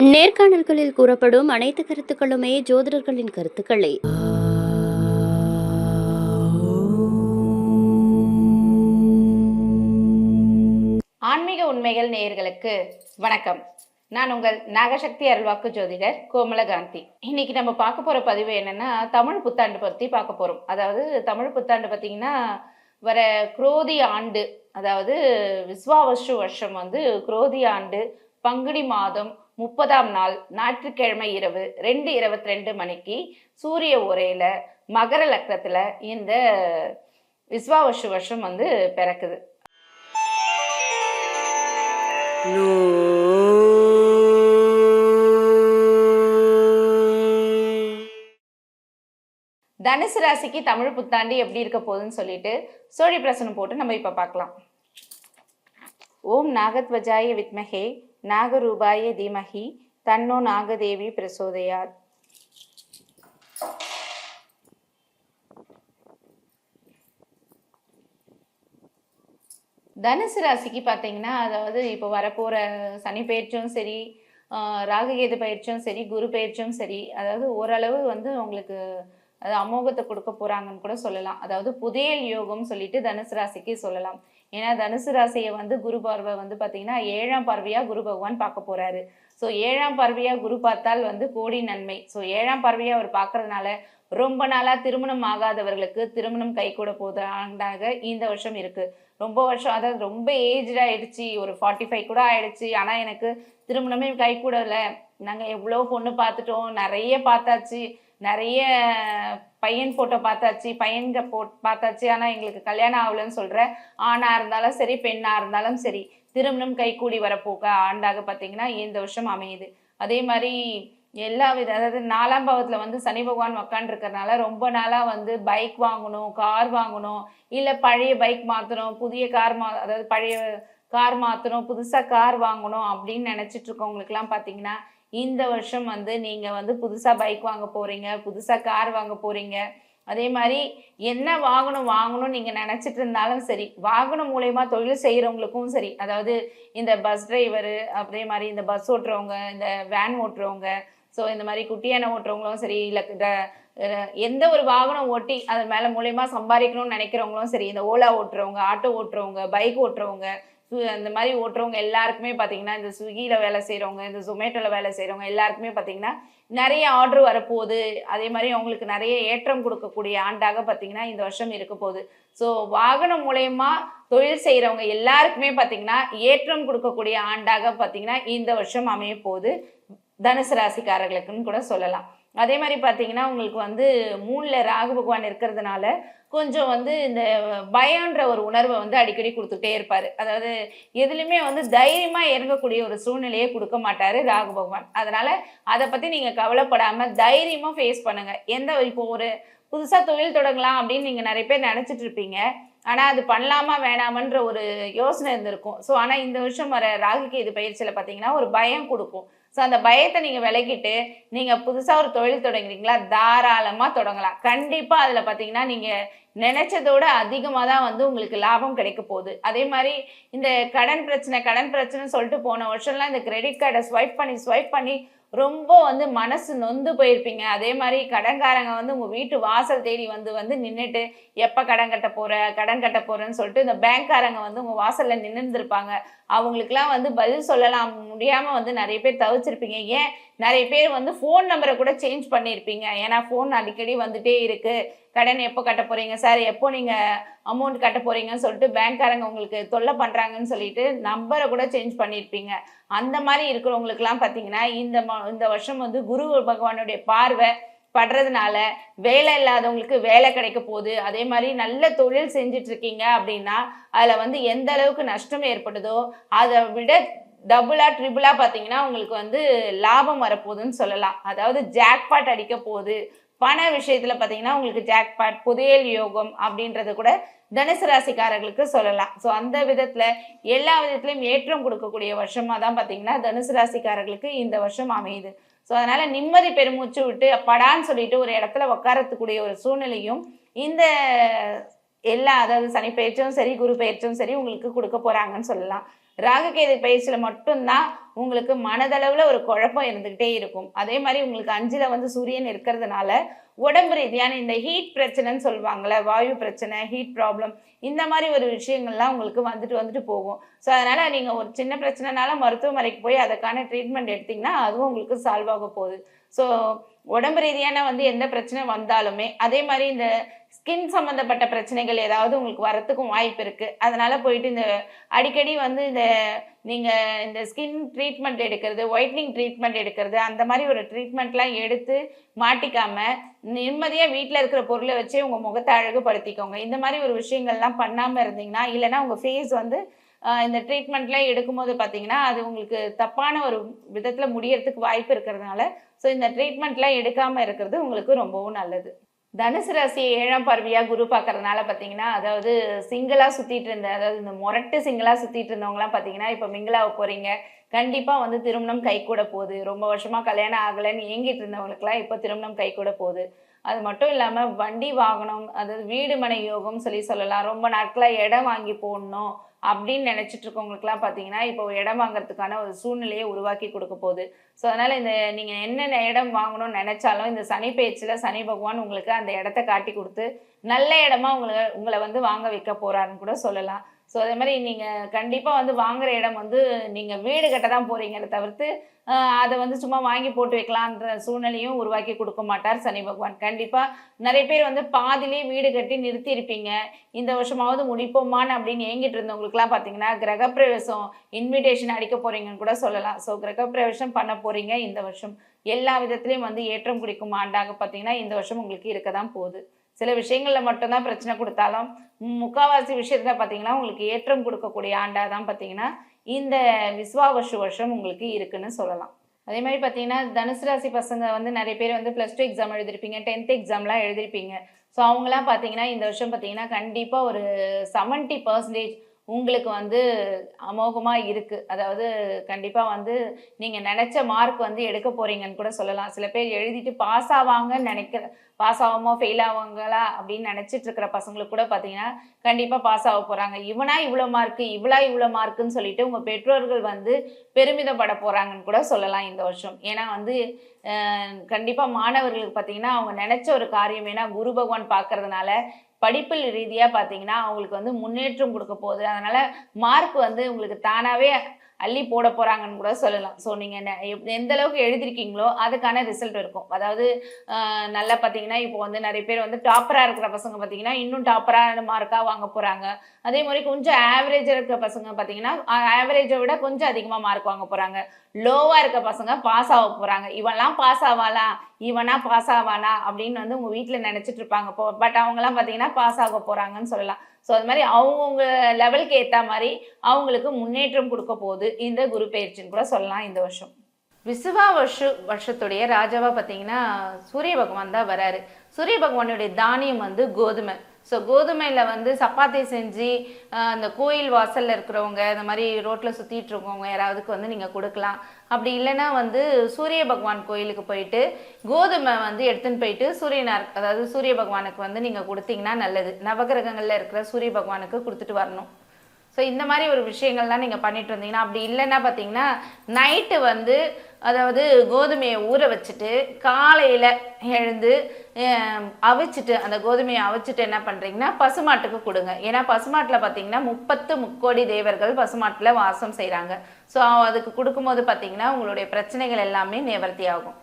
நேர்காணல்களில் கூறப்படும் அனைத்து கருத்துக்களுமே ஜோதிடர்களின் கருத்துக்களே. ஆன்மீக உண்மைகள் நேயர்களுக்கு வணக்கம். நான் உங்கள் நாகசக்தி அருள்வாக்கு ஜோதிடர் கோமலகாந்தி. இன்னைக்கு நம்ம பார்க்க போற பதிவு என்னன்னா தமிழ் புத்தாண்டு பத்தி பார்க்க போறோம். அதாவது தமிழ் புத்தாண்டு பார்த்தீங்கன்னா வர குரோதி ஆண்டு அதாவது விஸ்வாவசு வருஷம் வந்து குரோதி ஆண்டு பங்குனி மாதம் முப்பதாம் நாள் ஞாயிற்றுக்கிழமை இரவு ரெண்டு இருபத்தி ரெண்டு மணிக்கு சூரிய உரையில மகர லக்னத்துல இந்த விஸ்வாவசு வருஷம் வந்து பிறக்குது. தனுசு ராசிக்கு தமிழ் புத்தாண்டு எப்படி இருக்க போகுதுன்னு சொல்லிட்டு சோழி பிரசனம் போட்டு நம்ம இப்ப பார்க்கலாம். ஓம் நாகத்வஜாய வித்மஹே நாகரூபாய தீமகி தன்னோ நாகதேவி பிரசோதயாத் தனுசு ராசிக்கு பார்த்தீங்கன்னா அதாவது இப்போ வரப்போகிற சனி பயிற்சியும் சரி ஆஹ் ராகுகேது பயிற்சியும் சரி குரு பயிற்சியும் சரி அதாவது ஓரளவு வந்து உங்களுக்கு அது அமோகத்தை கொடுக்க போகிறாங்கன்னு கூட சொல்லலாம். அதாவது புதையல் யோகம் சொல்லிட்டு தனுசு ராசிக்கு சொல்லலாம். ஏன்னா தனுசு ராசியை வந்து குரு பார்வை வந்து பார்த்தீங்கன்னா ஏழாம் பார்வையாக குரு பகவான் பார்க்க போகிறாரு ஸோ ஏழாம் பார்வையாக குரு பார்த்தால் வந்து கோடி நன்மை. ஸோ ஏழாம் பார்வையாக அவர் பார்க்கறதுனால ரொம்ப நாளாக திருமணம் ஆகாதவர்களுக்கு திருமணம் கைகூட போத ஆண்டாக இந்த வருஷம் இருக்குது ரொம்ப வருஷம் அதாவது ரொம்ப ஏஜ்டாக ஆயிடுச்சு. ஒரு ஃபார்ட்டி ஃபைவ் கூட ஆயிடுச்சு. ஆனால் எனக்கு திருமணமே கை கூடலை. நாங்கள் எவ்வளோ பொண்ணு பார்த்துட்டோம். நிறைய பார்த்தாச்சு. நிறைய பையன் போட்டோ பார்த்தாச்சு பையன்க போ பார்த்தாச்சு. ஆனால் எங்களுக்கு கல்யாணம் ஆகலன்னு சொல்கிற ஆணாக இருந்தாலும் சரி பெண்ணாக இருந்தாலும் சரி திருமணம் கைகூடி வரப்போக்க ஆண்டாக பார்த்தீங்கன்னா இந்த வருஷம் அமையுது. அதே மாதிரி எல்லா வித அதாவது நாலாம் பாவத்தில் வந்து சனி பகவான் உக்காண்டிருக்கறனால ரொம்ப நாளாக வந்து பைக் வாங்கணும் கார் வாங்கணும் இல்லை பழைய பைக் மாற்றணும் புதிய கார் மா அதாவது பழைய கார் மாற்றணும் புதுசாக கார் வாங்கணும் அப்படின்னு நினைச்சிட்டு இருக்கவங்களுக்குலாம் இந்த வருஷம் வந்து நீங்க வந்து புதுசா பைக் வாங்க போறீங்க புதுசா கார் வாங்க போறீங்க. அதே மாதிரி என்ன வாகனம் வாங்கணும் நீங்க நினைச்சிட்டு இருந்தாலும் சரி வாகனம் மூலயமா தொழில் செய்யறவங்களுக்கும் சரி அதாவது இந்த பஸ் டிரைவரு அதே மாதிரி இந்த பஸ் ஓட்டுறவங்க இந்த வேன் ஓட்டுறவங்க ஸோ இந்த மாதிரி குட்டியான ஓட்டுறவங்களும் சரி இல்லை எந்த ஒரு வாகனம் ஓட்டி அது மேலே மூலயமா சம்பாதிக்கணும்னு நினைக்கிறவங்களும் சரி இந்த ஓலா ஓட்டுறவங்க ஆட்டோ ஓட்டுறவங்க பைக் ஓட்டுறவங்க இந்த மாதிரி ஓட்டுறவங்க எல்லாருக்குமே பார்த்தீங்கன்னா இந்த ஸ்விக்கியில் வேலை செய்கிறவங்க இந்த ஜொமேட்டோவில் வேலை செய்கிறவங்க எல்லாருக்குமே பார்த்தீங்கன்னா நிறைய ஆர்டர் வரப்போகுது. அதே மாதிரி அவங்களுக்கு நிறைய ஏற்றம் கொடுக்கக்கூடிய ஆண்டாக பார்த்தீங்கன்னா இந்த வருஷம் இருக்க போகுது. ஸோ வாகனம் மூலயமா தொழில் செய்கிறவங்க எல்லாருக்குமே பார்த்தீங்கன்னா ஏற்றம் கொடுக்கக்கூடிய ஆண்டாக பார்த்தீங்கன்னா இந்த வருஷம் அமைய போகுது தனுசு ராசிக்காரர்களுக்குன்னு கூட சொல்லலாம். அதே மாதிரி பார்த்தீங்கன்னா உங்களுக்கு வந்து மூணில் ராகு பகவான் இருக்கிறதுனால கொஞ்சம் வந்து இந்த பயன்ற ஒரு உணர்வை வந்து அடிக்கடி கொடுத்துட்டே இருப்பார். அதாவது எதுலையுமே வந்து தைரியமாக இறங்கக்கூடிய ஒரு சூழ்நிலையை கொடுக்க மாட்டார் ராகு பகவான். அதனால் அதை பற்றி நீங்கள் கவலைப்படாமல் தைரியமாக ஃபேஸ் பண்ணுங்கள் எந்த இப்போ ஒரு புதுசாக தொழில் தொடங்கலாம் அப்படின்னு நீங்கள் நிறைய பேர் நினச்சிட்டு இருப்பீங்க. ஆனால் அது பண்ணலாமா வேணாமன்ற ஒரு யோசனை இருந்திருக்கும். ஸோ ஆனால் இந்த வருஷம் வர ராகுக்கு இது பயிற்சியில் பார்த்தீங்கன்னா ஒரு பயம் கொடுக்கும். ஸோ அந்த பயத்தை நீங்கள் விலகிட்டு நீங்கள் புதுசாக ஒரு தொழில் தொடங்குறீங்களா? தாராளமாக தொடங்கலாம். கண்டிப்பாக அதில் பார்த்தீங்கன்னா நீங்கள் நினைச்சதோட அதிகமாக தான் வந்து உங்களுக்கு லாபம் கிடைக்க போகுது. அதே மாதிரி இந்த கடன் பிரச்சனை கடன் பிரச்சனைன்னு சொல்லிட்டு போன வருஷம்லாம் இந்த கிரெடிட் கார்டை ஸ்வைப் பண்ணி ஸ்வைப் பண்ணி ரொம்ப வந்து மனசு நொந்து போயிருப்பீங்க. அதே மாதிரி கடன்காரங்க வந்து உங்கள் வீட்டு வாசல் தேடி வந்து வந்து நின்றுட்டு எப்போ கடன் கட்ட போகிற கடன் கட்ட போகிறேன்னு சொல்லிட்டு இந்த பேங்க்காரங்க வந்து உங்கள் வாசலில் நின்றுருந்துருப்பாங்க அவங்களுக்குலாம் வந்து பதில் சொல்லலாம். முடியாமல் வந்து நிறைய பேர் தவிச்சிருப்பீங்க. ஏன் நிறைய பேர் வந்து ஃபோன் நம்பரை கூட சேஞ்ச் பண்ணியிருப்பீங்க ஏன்னா ஃபோன் அடிக்கடி வந்துட்டே இருக்குது கடன் எப்போ கட்ட போகிறீங்க சார் எப்போ நீங்கள் அமௌண்ட் கட்ட போகிறீங்கன்னு சொல்லிட்டு பேங்க்காரங்க உங்களுக்கு தொல்லை பண்ணுறாங்கன்னு சொல்லிட்டு நம்பரை கூட சேஞ்ச் பண்ணியிருப்பீங்க அந்த மாதிரி இருக்கிறவங்களுக்குலாம் பார்த்தீங்கன்னா இந்த ம- இந்த வருஷம் வந்து குரு பகவானுடைய பார்வை படுறதுனால வேலை இல்லாதவங்களுக்கு வேலை கிடைக்க போகுது. அதே மாதிரி நல்ல தொழில் செஞ்சிட்ருக்கீங்க அப்படின்னா அதில் வந்து எந்த அளவுக்கு நஷ்டம் ஏற்படுதோ அதை விட டபுளா ட்ரிபிளா பார்த்தீங்கன்னா உங்களுக்கு வந்து லாபம் வரப்போகுதுன்னு சொல்லலாம். அதாவது ஜாக்பாட் அடிக்க போகுது. பண விஷயத்துல பார்த்தீங்கன்னா உங்களுக்கு ஜாக்பாட் புதையல் யோகம் அப்படின்றது கூட தனுசு ராசிக்காரர்களுக்கு சொல்லலாம். ஸோ அந்த விதத்துல எல்லா விதத்துலையும் ஏற்றம் கொடுக்கக்கூடிய வருஷமாக தான் பார்த்தீங்கன்னா தனுசு ராசிக்காரர்களுக்கு இந்த வருஷம் அமையுது. ஸோ அதனால நிம்மதி பெருமூச்சு விட்டு படான்னு சொல்லிட்டு ஒரு இடத்துல உட்காரத்துக்கூடிய ஒரு சூழ்நிலையும் இந்த எல்லா அதாவது சனி பயிற்சியும் சரி குரு பயிற்சியும் சரி உங்களுக்கு கொடுக்க போறாங்கன்னு சொல்லலாம். ராககேது பயிற்சியில மட்டும்தான் உங்களுக்கு மனதளவுல ஒரு குழப்பம் இருந்துகிட்டே இருக்கும். அதே மாதிரி உங்களுக்கு அஞ்சுல வந்து சூரியன் இருக்கிறதுனால உடம்பு ரீதியான இந்த ஹீட் பிரச்சனைன்னு சொல்லுவாங்கள்ல வாயு பிரச்சனை ஹீட் ப்ராப்ளம் இந்த மாதிரி ஒரு விஷயங்கள்லாம் உங்களுக்கு வந்துட்டு வந்துட்டு போகும். ஸோ அதனால நீங்க ஒரு சின்ன பிரச்சனைனால மருத்துவமனைக்கு போய் அதுக்கான ட்ரீட்மெண்ட் எடுத்தீங்கன்னா அதுவும் உங்களுக்கு சால்வ் ஆக போகுது. ஸோ உடம்பு ரீதியான வந்து எந்த பிரச்சனை வந்தாலுமே அதே மாதிரி இந்த ஸ்கின் சம்மந்தப்பட்ட பிரச்சனைகள் ஏதாவது உங்களுக்கு வரத்துக்கும் வாய்ப்பு இருக்குது அதனால் போயிட்டு இந்த அடிக்கடி வந்து இந்த நீங்கள் இந்த ஸ்கின் ட்ரீட்மெண்ட் எடுக்கிறது ஒயிட்னிங் ட்ரீட்மெண்ட் எடுக்கிறது அந்த மாதிரி ஒரு ட்ரீட்மெண்ட்லாம் எடுத்து மாட்டிக்காமல் நிம்மதியாக வீட்டில் இருக்கிற பொருளை வச்சே உங்கள் முகத்தை அழகுபடுத்திக்கோங்க. இந்த மாதிரி ஒரு விஷயங்கள்லாம் பண்ணாமல் இருந்தீங்கன்னா இல்லைன்னா உங்கள் ஃபேஸ் வந்து இந்த ட்ரீட்மெண்ட்லாம் எடுக்கும்போது பார்த்தீங்கன்னா அது உங்களுக்கு தப்பான ஒரு விதத்தில் முடியறதுக்கு வாய்ப்பு இருக்கிறதுனால ஸோ இந்த ட்ரீட்மெண்ட்லாம் எடுக்காமல் இருக்கிறது உங்களுக்கு ரொம்பவும் நல்லது. தனுசு ராசி ஏழாம் பார்வையாக குரு பார்க்கறதுனால பார்த்தீங்கன்னா அதாவது சிங்கிளாக சுற்றிட்டு இருந்த அதாவது இந்த முரட்டு சிங்கிளாக சுற்றிட்டு இருந்தவங்களாம் பார்த்தீங்கன்னா இப்போ மிங்கிளாக போகிறீங்க கண்டிப்பாக வந்து திருமணம் கைகூட போகுது. ரொம்ப வருஷமாக கல்யாணம் ஆகலைன்னு ஏங்கிட்டு இருந்தவங்களுக்குலாம் இப்போ திருமணம் கைகூட போகுது. அது மட்டும் இல்லாமல் வண்டி வாகனம் அதாவது வீடு மனை யோகம் சொல்லி சொல்லலாம். ரொம்ப நாட்களாக இடம் வாங்கி போடணும். அப்படின்னு நினைச்சிட்டு இருக்கவங்களுக்குலாம் பார்த்தீங்கன்னா இப்போ இடம் வாங்குறதுக்கான ஒரு சூழ்நிலையை உருவாக்கி கொடுக்க போகுது. ஸோ அதனால் இந்த நீங்கள் என்னென்ன இடம் வாங்கணும்னு நினைச்சாலும் இந்த சனி பேச்சில் சனி பகவான் உங்களுக்கு அந்த இடத்த காட்டி கொடுத்து நல்ல இடமா உங்களை உங்களை வந்து வாங்க வைக்க போகிறாருன்னு கூட சொல்லலாம். ஸோ அதே மாதிரி நீங்கள் கண்டிப்பாக வந்து வாங்குகிற இடம் வந்து நீங்கள் வீடு கட்ட தான் போகிறீங்கிறத தவிர்த்து அதை வந்து சும்மா வாங்கி போட்டு வைக்கலான்ற சூழ்நிலையும் உருவாக்கி கொடுக்க மாட்டார் சனி பகவான். கண்டிப்பாக நிறைய பேர் வந்து பாதிலே வீடு கட்டி நிறுத்தி இருப்பீங்க. இந்த வருஷமாவது முடிப்போமான்னு அப்படின்னு ஏங்கிட்டு இருந்தவங்களுக்குலாம் பார்த்தீங்கன்னா கிரகப்பிரவேசம் இன்விடேஷன் அடிக்க போகிறீங்கன்னு கூட சொல்லலாம். ஸோ கிரகப்பிரவேசம் பண்ண போகிறீங்க இந்த வருஷம். எல்லா விதத்துலேயும் வந்து ஏற்றம் குடிக்கும் ஆண்டாக பார்த்தீங்கன்னா இந்த வருஷம் உங்களுக்கு இருக்க தான் போகுது. சில விஷயங்களில் மட்டும்தான் பிரச்சனை கொடுத்தாலும் முக்காவாசி விஷயத்தில் பார்த்தீங்கன்னா உங்களுக்கு ஏற்றம் கொடுக்கக்கூடிய ஆண்டாக தான் பார்த்தீங்கன்னா இந்த விஸ்வாவசு வருஷம் உங்களுக்கு இருக்குன்னு சொல்லலாம். அதே மாதிரி பார்த்தீங்கன்னா தனுசு ராசி பசங்க வந்து நிறைய பேர் வந்து ப்ளஸ் டூ எக்ஸாம் எழுதிருப்பீங்க டென்த் எக்ஸாம்லாம் எழுதிருப்பீங்க. ஸோ அவங்களாம் பார்த்தீங்கன்னா இந்த வருஷம் பார்த்தீங்கன்னா கண்டிப்பாக ஒரு செவன்ட்டி பர்சன்டேஜ் உங்களுக்கு வந்து அமோகமாக இருக்குது அதாவது கண்டிப்பாக வந்து நீங்கள் நினச்ச மார்க் வந்து எடுக்க போகிறீங்கன்னு கூட சொல்லலாம். சில பேர் எழுதிட்டு பாஸ் ஆவாங்கன்னு நினைக்கிற பாஸ் ஆகாமோ ஃபெயில் ஆவாங்களா அப்படின்னு நினச்சிட்டு இருக்கிற பசங்களுக்கு கூட பார்த்தீங்கன்னா கண்டிப்பாக பாஸ் ஆக போகிறாங்க இவனா இவ்வளோ மார்க்கு இவ்வளா இவ்வளோ மார்க்குன்னு சொல்லிட்டு உங்கள் பெற்றோர்கள் வந்து பெருமிதப்பட போகிறாங்கன்னு கூட சொல்லலாம் இந்த வருஷம். ஏன்னா வந்து கண்டிப்பாக மாணவர்களுக்கு பார்த்தீங்கன்னா அவங்க நினச்ச ஒரு காரியம். ஏன்னா குரு பகவான் பார்க்கறதுனால படிப்பில் ரீதியாக பார்த்தீங்கன்னா அவங்களுக்கு வந்து முன்னேற்றம் கொடுக்க போகுது. அதனால மார்க் வந்து உங்களுக்கு தானாகவே அள்ளி போட போகிறாங்கன்னு கூட சொல்லலாம். ஸோ நீங்கள் எந்த அளவுக்கு எழுதிருக்கீங்களோ அதுக்கான ரிசல்ட் இருக்கும். அதாவது நல்லா பார்த்தீங்கன்னா இப்போ வந்து நிறைய பேர் வந்து டாப்பராக இருக்கிற பசங்க பார்த்தீங்கன்னா இன்னும் டாப்பரான மார்க்காக வாங்க போகிறாங்க அதே மாதிரி கொஞ்சம் ஆவரேஜாக இருக்கிற பசங்க பார்த்தீங்கன்னா ஆவரேஜை விட கொஞ்சம் அதிகமாக மார்க் வாங்க போகிறாங்க லோவாக இருக்க பசங்க பாஸ் ஆக போகிறாங்க இவன்லாம் பாஸ் ஆவாளா? இவனா பாஸ் ஆவானா அப்படின்னு வந்து உங்கள் வீட்டில் நினச்சிட்டு இருப்பாங்க. பட் அவங்கலாம் பார்த்தீங்கன்னா பாஸ் ஆக போகிறாங்கன்னு சொல்லலாம். ஸோ அது மாதிரி அவங்கவுங்க லெவலுக்கு ஏற்ற மாதிரி அவங்களுக்கு முன்னேற்றம் கொடுக்க போகுது. இந்த குரு பயிற்சின்னு கூட சொல்லலாம் இந்த வருஷம். விசுவா வருஷ வருஷத்துடைய ராஜாவாக பார்த்தீங்கன்னா சூரிய பகவான் தான் வராரு. சூரிய பகவானுடைய தானியம் வந்து கோதுமை. ஸோ கோதுமையில் வந்து சப்பாத்தி செஞ்சு அந்த கோயில் வாசலில் இருக்கிறவங்க இந்த மாதிரி ரோட்டில் சுற்றிட்டு இருக்கவங்க யாராவதுக்கு வந்து நீங்கள் கொடுக்கலாம். அப்படி இல்லைன்னா வந்து சூரிய பகவான் கோயிலுக்கு போயிட்டு கோதுமை வந்து எடுத்துன்னு போயிட்டு சூரியனார் அதாவது சூரிய பகவானுக்கு வந்து நீங்கள் கொடுத்தீங்கன்னா நல்லது. நவகிரகங்களில் இருக்கிற சூரிய பகவானுக்கு கொடுத்துட்டு வரணும். ஸோ இந்த மாதிரி ஒரு விஷயங்கள்லாம் நீங்கள் பண்ணிட்டு இருந்தீங்கன்னா அப்படி இல்லைன்னா பார்த்தீங்கன்னா நைட்டு வந்து அதாவது கோதுமையை ஊற வச்சுட்டு காலையில் எழுந்து அவிச்சிட்டு அந்த கோதுமையை அவிச்சிட்டு என்ன பண்ணுறீங்கன்னா பசுமாட்டுக்கு கொடுங்க. ஏன்னா பசுமாட்டில் பார்த்தீங்கன்னா முப்பத்து முக்கோடி தேவர்கள் பசுமாட்டில் வாசம் செய்கிறாங்க ஸோ அதுக்கு கொடுக்கும்போது பார்த்தீங்கன்னா உங்களுடைய பிரச்சனைகள் எல்லாமே நிவர்த்தி ஆகும்.